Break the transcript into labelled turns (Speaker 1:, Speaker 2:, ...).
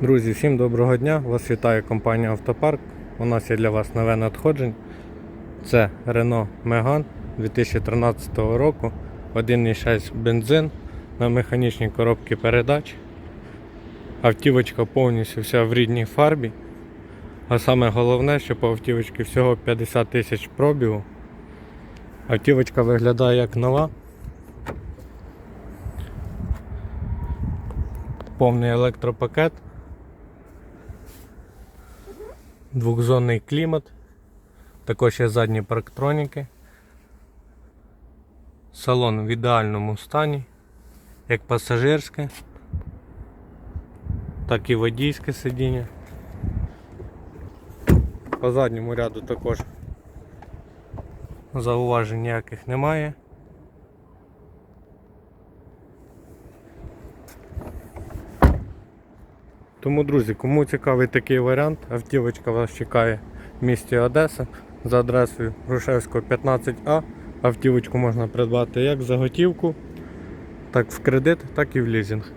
Speaker 1: Друзі, всім доброго дня! Вас вітає компанія Автопарк. У нас є для вас нове надходження. Це Renault Megane 2013 року, 1,6 бензин на механічній коробці передач. Автівочка повністю вся в рідній фарбі. А саме головне, що по автівочці всього 50 тисяч пробігу. Автівочка виглядає як нова. Повний електропакет. Двохзонний клімат. Також є задні парктроніки. Салон в ідеальному стані, як пасажирське, так і водійське сидіння. По задньому ряду також зауважень ніяких немає. Тому, друзі, кому цікавий такий варіант, автівочка вас чекає в місті Одеса за адресою Грушевського 15А. Автівочку можна придбати як за готівку, так в кредит, так і в лізинг.